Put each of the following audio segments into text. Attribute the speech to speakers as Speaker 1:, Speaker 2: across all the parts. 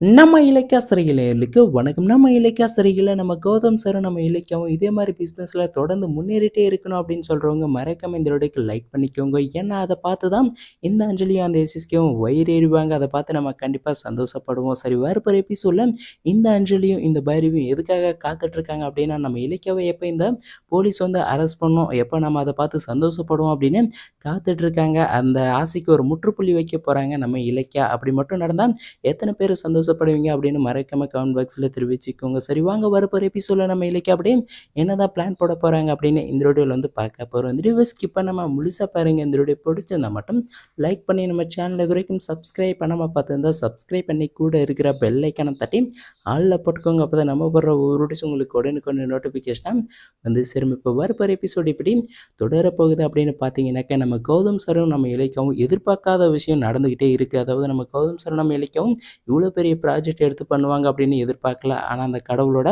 Speaker 1: நம்ம இலக்கியா சிறைகளுக்கு வணக்கம். நம்ம இலக்கியா சிறையில் நம்ம கௌதம் சாரும், நம்ம இலக்கியாவும் இதே மாதிரி பிஸ்னஸில் தொடர்ந்து முன்னேறிட்டே இருக்கணும் அப்படின்னு சொல்றவங்க மறக்காம இந்த வீடியோக்கு லைக் பண்ணிக்கோங்க. ஏன்னா அதை பார்த்து தான் இந்த அஞ்சலியும், அந்த எஸ்எஸ்கேவும் வயிறேறிவாங்க அதை பார்த்து நம்ம கண்டிப்பாக சந்தோஷப்படுவோம். சரி வரப்போற எபிசோடில் இந்த அஞ்சலியும், இந்த பைரவியும் எதுக்காக காத்துட்டு இருக்காங்க அப்படின்னா, நம்ம இலக்கியாவை எப்போ இந்த போலீஸ் வந்து அரெஸ்ட் பண்ணோம் எப்போ நம்ம அதை பார்த்து சந்தோஷப்படுவோம் அப்படின்னு காத்துட்டு இருக்காங்க. அந்த ஆசைக்கு ஒரு முற்றுப்புள்ளி வைக்க போறாங்க நம்ம இலக்கியா. அப்படி மட்டும் நடந்தால் எத்தனை பேர் சந்தோஷம் சந்தோஷப்படுவீங்க அப்படின்னு மறக்காம கமெண்ட் பாக்ஸில் தெரிவிச்சுக்கோங்க. சரி வாங்க வரப்போற எபிசோட்ல நம்ம இலக்கியா அப்படியே என்னதான் பிளான் போட போகிறாங்க அப்படின்னு இந்த ரோடியோவில் வந்து பார்க்க போகிறோம் இந்த வீடியோவை ஸ்கிப் நம்ம முழுசாக பாருங்க. இந்த வீடியோ பிடிச்சிருந்தா மட்டும் லைக் பண்ணி நம்ம சேனலை குறைக்கும் சப்ஸ்கிரைப் பண்ணாமல் பார்த்துருந்தா சப்ஸ்கிரைப் பண்ணி கூட இருக்கிற பெல்லைக்கான தட்டி ஆளில் போட்டுக்கோங்க. அப்போ தான் நம்ம போடுற ஒரு வீடியோஸ் உங்களுக்கு உடனுக்குடன் நோட்டிஃபிகேஷனாக வந்து சேரும். இப்போ எபிசோடு இப்படி எப்படி தொடரப்போகுது அப்படின்னு பார்த்தீங்கன்னாக்கா நம்ம கௌதம் சரும் நம்ம இலக்கியாவும் எதிர்பார்க்காத விஷயம் நடந்துக்கிட்டே இருக்குது. அதாவது நம்ம கௌதம் சரும் நம்ம இலக்கியாவும் இவ்வளோ பெரிய ப்ராஜெக்ட் எடுத்து பண்ணுவாங்க அப்படின்னு எதிர்பார்க்கல. ஆனால் அந்த கடவுளோட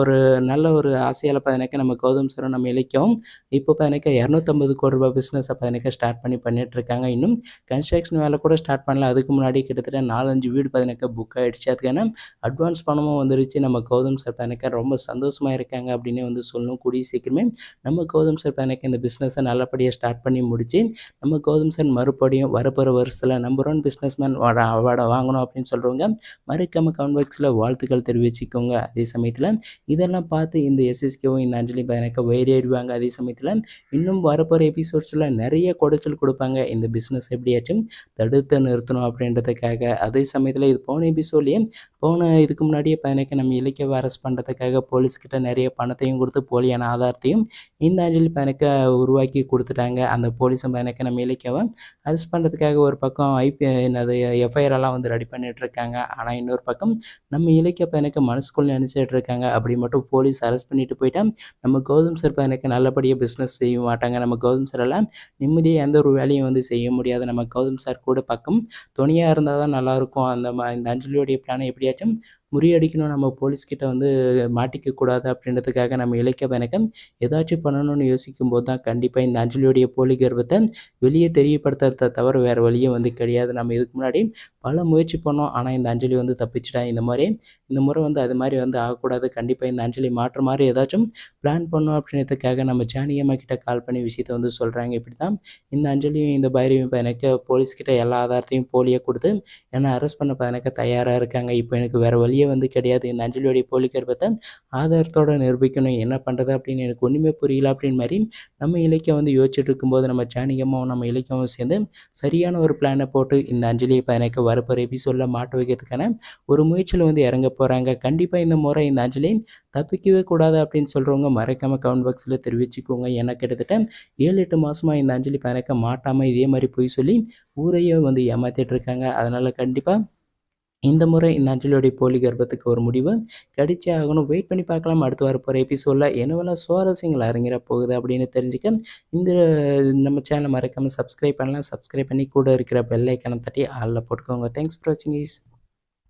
Speaker 1: ஒரு நல்ல ஒரு ஆசையால் பார்த்தீங்கன்னாக்கா நம்ம கௌதம் சாரும் நம்ம இழைக்கும் இப்போ பார்த்தீங்கன்னாக்கா இரநூத்தம்பது கோடி ரூபாய் பிஸ்னஸை பார்த்தீங்கன்னாக்கா ஸ்டார்ட் பண்ணி பண்ணிகிட்ருக்காங்க. இன்னும் கன்ஸ்ட்ரக்ஷன் வேலை கூட ஸ்டார்ட் பண்ணல. அதுக்கு முன்னாடி கிட்டத்தட்ட நாலஞ்சு வீடு பார்த்தீங்கன்னாக்கா புக் ஆகிடுச்சு. அதுக்கான அட்வான்ஸ் பணமும் வந்துருச்சு. நம்ம கௌதம் சார் பார்த்தீங்கன்னாக்கா ரொம்ப சந்தோஷமாக இருக்காங்க அப்படின்னே வந்து சொல்லணும். கூடிய சீக்கிரமே நம்ம கௌதம் சார் பார்த்தீங்கன்னாக்கா இந்த பிஸ்னஸை நல்லபடியாக ஸ்டார்ட் பண்ணி முடிச்சு நம்ம கௌதம் சார் மறுபடியும் வரப்போகிற வருஷத்தில் நம்பர் ஒன் பிஸ்னஸ் மேன் அவார்டை வாங்கணும் அப்படின்னு சொல்கிறவங்க மறக்காம கமெண்ட் பாக்ஸில் வாழ்த்துக்கள் தெரிவிச்சுக்கோங்க. அதே சமயத்தில் இதெல்லாம் பார்த்து இந்த எஸ்எஸ்கேவும் இந்த அஞ்சலி பார்த்தீங்கன்னாக்கா வயிறேறுவாங்க. அதே சமயத்தில் இன்னும் வரப்போகிற எபிசோட்ஸில் நிறைய குடைச்சல் கொடுப்பாங்க. இந்த பிஸ்னஸ் எப்படியாச்சும் தடுத்து நிறுத்தணும் அப்படின்றதுக்காக. அதே சமயத்தில் இது போன எபிசோட்லேயே போன இதுக்கு முன்னாடியே பையனுக்கு நம்ம இலக்கியாவை அரெஸ்ட் பண்ணுறதுக்காக போலீஸ்கிட்ட நிறைய பணத்தையும் கொடுத்து போலியான ஆதாரத்தையும் இந்த அஞ்சலி பையனுக்கு உருவாக்கி கொடுத்துட்டாங்க. அந்த போலீஸும் பையனுக்கு நம்ம இலக்கியவை அரெஸ்ட் பண்ணுறதுக்காக ஒரு பக்கம் ஐபி என்னது எஃப்ஐஆர்லாம் வந்து ரெடி பண்ணிகிட்டு இருக்காங்க. ஆனால் இன்னொரு பக்கம் நம்ம இலக்கிய பையனுக்கு மனசுக்குள்ள நினச்சிட்டு இருக்காங்க. அப்படி மட்டும் போலீஸ் அரெஸ்ட் பண்ணிட்டு போயிட்டா நம்ம கௌதம் சார் பையனுக்கு நல்லபடியாக பிஸ்னஸ் செய்ய மாட்டாங்க. நம்ம கௌதம் சாரெல்லாம் நிம்மதியாக எந்த ஒரு வேலையும் வந்து செய்ய முடியாது. நம்ம கௌதம் சார் கூட பக்கம் துணையாக இருந்தால் தான் நல்லாயிருக்கும். அந்த இந்த அஞ்சலியோடைய பிளானை எப்படியாச்சும் முறியடிக்கணும் நம்ம போலீஸ்கிட்ட வந்து மாட்டிக்கக்கூடாது அப்படின்றதுக்காக நம்ம இலக்கிய வணக்கம் ஏதாச்சும் பண்ணணும்னு யோசிக்கும்போது தான் கண்டிப்பாக இந்த அஞ்சலியோடைய போலி கர்வத்தை வெளியே தெரியப்படுத்துறத தவிர வேறு வழியே வந்து கிடையாது. நம்ம இதுக்கு முன்னாடி பல முயற்சி பண்ணோம். ஆனால் இந்த அஞ்சலி வந்து தப்பிச்சிட்டா. இந்த மாதிரி இந்த முறை வந்து அது மாதிரி வந்து ஆகக்கூடாது. கண்டிப்பாக இந்த அஞ்சலி மாற்ற மாதிரி ஏதாச்சும் பிளான் பண்ணோம் அப்படின்றதுக்காக நம்ம ஜானியம்மா கிட்ட கால் பண்ணி விஷயத்தை வந்து சொல்கிறாங்க. இப்படி தான் இந்த அஞ்சலியும் இந்த பைரவியும் எனக்கு போலீஸ்கிட்ட எல்லா ஆதாரத்தையும் போலியாக கொடுத்து என்னை அரெஸ்ட் பண்ண எனக்கு தயாராக இருக்காங்க. இப்போ எனக்கு வேறு வழியே வந்து கிடையாது. இந்த அஞ்சலியோடைய போலி கர்ப்பத்தை ஆதாரத்தோட நிரூபிக்கணும். என்ன பண்ணுறது அப்படின்னு எனக்கு ஒன்றுமே புரியல அப்படின்னு மாதிரி நம்ம இலக்கியம் வந்து யோசிச்சுட்டு இருக்கும்போது நம்ம ஜானிகமாவும் நம்ம இலக்கியமும் சேர்ந்து சரியான ஒரு பிளானை போட்டு இந்த அஞ்சலியை பயணிக்க வரப்போகிற எபிசோடில் மாட்ட வைக்கிறதுக்கான ஒரு முயற்சியில் வந்து இறங்க போகிறாங்க. கண்டிப்பாக இந்த முறை இந்த அஞ்சலி தப்பிக்கவே கூடாது அப்படின்னு சொல்கிறவங்க மறக்காமல் கமெண்ட் பாக்ஸில் தெரிவிச்சுக்கோங்க. ஏன்னா கிட்டத்தட்ட ஏழு எட்டு மாதமாக இந்த அஞ்சலி பயணிக்க மாட்டாமல் இதே மாதிரி பொய் சொல்லி ஊரையே வந்து ஏமாற்றிட்டு இருக்காங்க. அதனால் கண்டிப்பாக இந்த முறை இந்த போலி கர்ப்பத்துக்கு ஒரு முடிவு கிடைச்சே ஆகணும். வெயிட் பண்ணி பார்க்கலாம். அடுத்து வரப்போகிற எபிசோடில் என்னவெல்லாம் சுவாரஸ்யங்கள் அரங்கேற போகுது அப்படின்னு தெரிஞ்சுக்க இந்த நம்ம சேனலை மறக்காமல் சப்ஸ்கிரைப் பண்ணலாம். சப்ஸ்கிரைப் பண்ணி கூட இருக்கிற பெல் ஐக்கானை தட்டி ஆளில் போட்டுக்கோங்க. தேங்க்ஸ் ஃபார் வாட்சிங் இஸ்